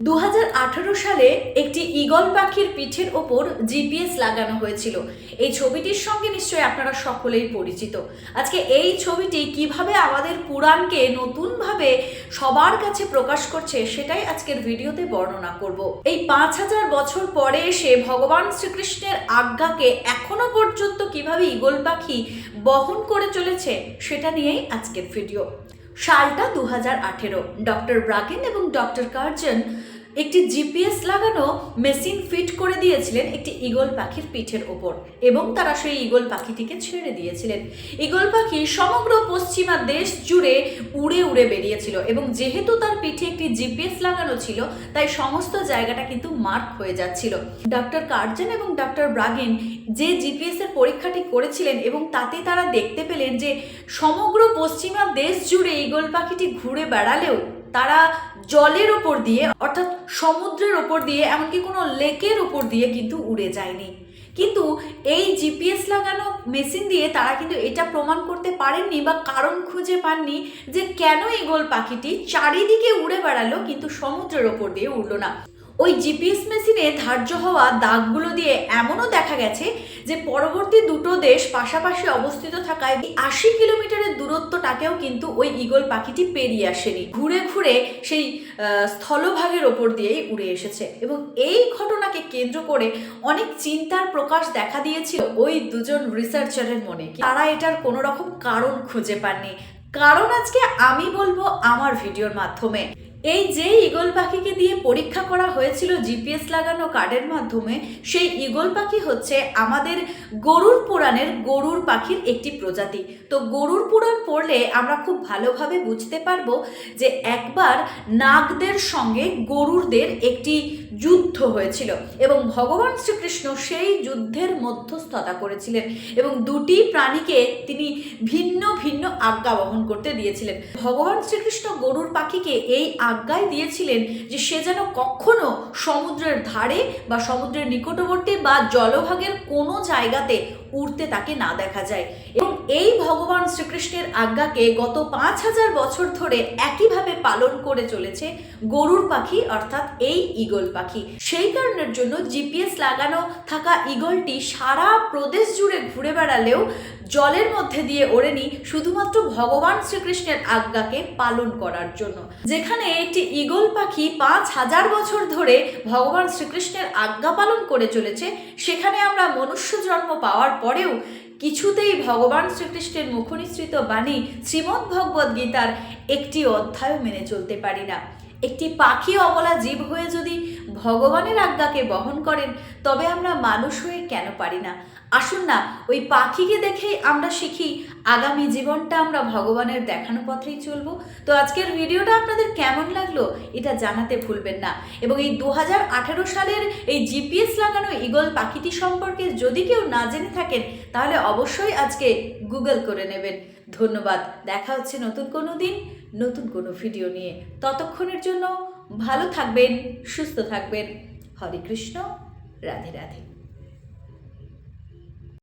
দু হাজার আঠারো সালে একটি ঈগল পাখির পিঠের ওপর জিপিএস লাগানো হয়েছিল। এই ছবিটির সঙ্গে নিশ্চয়ই আপনারা সকলেই পরিচিত। আজকে এই ছবিটি কীভাবে আমাদের পুরাণকে নতুনভাবে সবার কাছে প্রকাশ করছে সেটাই আজকের ভিডিওতে বর্ণনা করব। এই পাঁচ হাজার বছর পরে এসে ভগবান শ্রীকৃষ্ণের আজ্ঞাকে এখনও পর্যন্ত কীভাবে ঈগল পাখি বহন করে চলেছে সেটা নিয়েই আজকের ভিডিও। সালটা দু হাজার আঠেরো। ডক্টর ব্রাগেন এবং ডক্টর কার্জন একটি জিপিএস লাগানো মেশিন ফিট করে দিয়েছিলেন একটি ঈগল পাখির পিঠের ওপর, এবং তারা সেই ঈগল পাখিটিকে ছেড়ে দিয়েছিলেন। ঈগল পাখি সমগ্র পশ্চিমা দেশ জুড়ে উড়ে উড়ে বেরিয়েছিল, এবং যেহেতু তার পিঠে একটি জিপিএস লাগানো ছিল, তাই সমস্ত জায়গাটা কিন্তু মার্ক হয়ে যাচ্ছিল। ডক্টর কার্জন এবং ডক্টর ব্রাগিন যে জিপিএস এর পরীক্ষাটি করেছিলেন, এবং তাতে তারা দেখতে পেলেন যে সমগ্র পশ্চিমা দেশ জুড়ে ঈগল পাখিটি ঘুরে বেড়ালেও তারা জলের ওপর দিয়ে, অর্থাৎ সমুদ্রের ওপর দিয়ে, এমনকি কোনো লেকের ওপর দিয়ে কিন্তু উড়ে যায়নি। কিন্তু এই জিপিএস লাগানো মেশিন দিয়ে তারা কিন্তু এটা প্রমাণ করতে পারেননি বা কারণ খুঁজে পাননি যে কেন ঈগল পাখিটি চারিদিকে উড়ে বেড়ালো কিন্তু সমুদ্রের ওপর দিয়ে উড়লো না। ওই জিপিএস মেশিনে ধার্য হওয়া দাগগুলো দিয়ে এমনও দেখা গেছে যে পরবর্তী দুটো দেশ পাশাপাশি অবস্থিত থাকায় আশি কিলোমিটারের দূরত্বটাকেও কিন্তু ওই ঈগল পাখিটি পেরিয়ে আসেনি। ঘুরে ঘুরে সেই স্থলভাগের ওপর দিয়েই উড়ে এসেছে এবং এই ঘটনাকে কেন্দ্র করে অনেক চিন্তার প্রকাশ দেখা দিয়েছিল ওই দুজন রিসার্চারের মনে। তারা এটার কোনো রকম কারণ খুঁজে পাননি। কারণ আজকে আমি বলব আমার ভিডিওর মাধ্যমে। এই যে ঈগল পাখিকে দিয়ে পরীক্ষা করা হয়েছিল জিপিএস লাগানো কার্ডের মাধ্যমে, সেই ঈগল পাখি হচ্ছে আমাদের গরুর পুরাণের গরুর পাখির একটি প্রজাতি। তো গরুর পুরাণ পড়লে আমরা খুব ভালোভাবে বুঝতে পারব যে একবার নাগদের সঙ্গে গরুরদের একটি যুদ্ধ হয়েছিল এবং ভগবান শ্রীকৃষ্ণ সেই যুদ্ধের মধ্যস্থতা করেছিলেন এবং দুটি প্রাণীকে তিনি ভিন্ন আজ্ঞা বহন করতে দিয়েছিলেন। ভগবান শ্রীকৃষ্ণ গরুর পাখিকে এই আজ্ঞায় দিয়েছিলেন যে সে যেন কখনো সমুদ্রের ধারে বা সমুদ্রের নিকটবর্তী বা জলভাগের কোনো জায়গাতে উড়তে তাকে না দেখা যায়। এবং এই ভগবান শ্রীকৃষ্ণের আজ্ঞাকে গত পাঁচ হাজার বছর ধরে একইভাবে পালন করে চলেছে গরুর পাখি, অর্থাৎ এই ঈগল পাখি। সেই কারণের জন্য জিপিএস লাগানো থাকা ঈগলটি সারা প্রদেশ জুড়ে ঘুরে বেড়ালেও জলের মধ্যে দিয়ে ওড়েনি শুধুমাত্র ভগবান শ্রীকৃষ্ণের আজ্ঞাকে পালন করার জন্য। যেখানে একটি ঈগল পাখি পাঁচ হাজার বছর ধরে ভগবান শ্রীকৃষ্ণের আজ্ঞা পালন করে চলেছে, সেখানে আমরা মনুষ্য জন্ম পাওয়ার পরেও কিছুতেই ভগবান শ্রীকৃষ্ণের মুখনিসৃত বাণী শ্রীমদ্ ভগবদ্ গীতার একটি অধ্যায় মেনে চলতে পারি না। একটি পাখি অবলা জীব হয়ে যদি ভগবানের আজ্ঞাকে বহন করেন, তবে আমরা মানুষ হয়ে কেন পারি না? আসুন না, ওই পাখিকে দেখেই আমরা শিখি, আগামী জীবনটা আমরা ভগবানের দেখানো পথেই চলবো। তো আজকের ভিডিওটা আপনাদের কেমন লাগল, এটা জানাতে ভুলবেন না। এবং এই দু হাজার আঠেরো সালের এই জিপিএস লাগানো ঈগল পাখিটি সম্পর্কে যদি কেউ না জেনে থাকেন, তাহলে অবশ্যই আজকে গুগল করে নেবেন। ধন্যবাদ, দেখা হচ্ছে নতুন কোনো দিন। নতুন কোনো ভিডিও নিয়ে। ততক্ষণের জন্য ভালো থাকবেন সুস্থ থাকবেন। হরে কৃষ্ণ রাধে রাধে।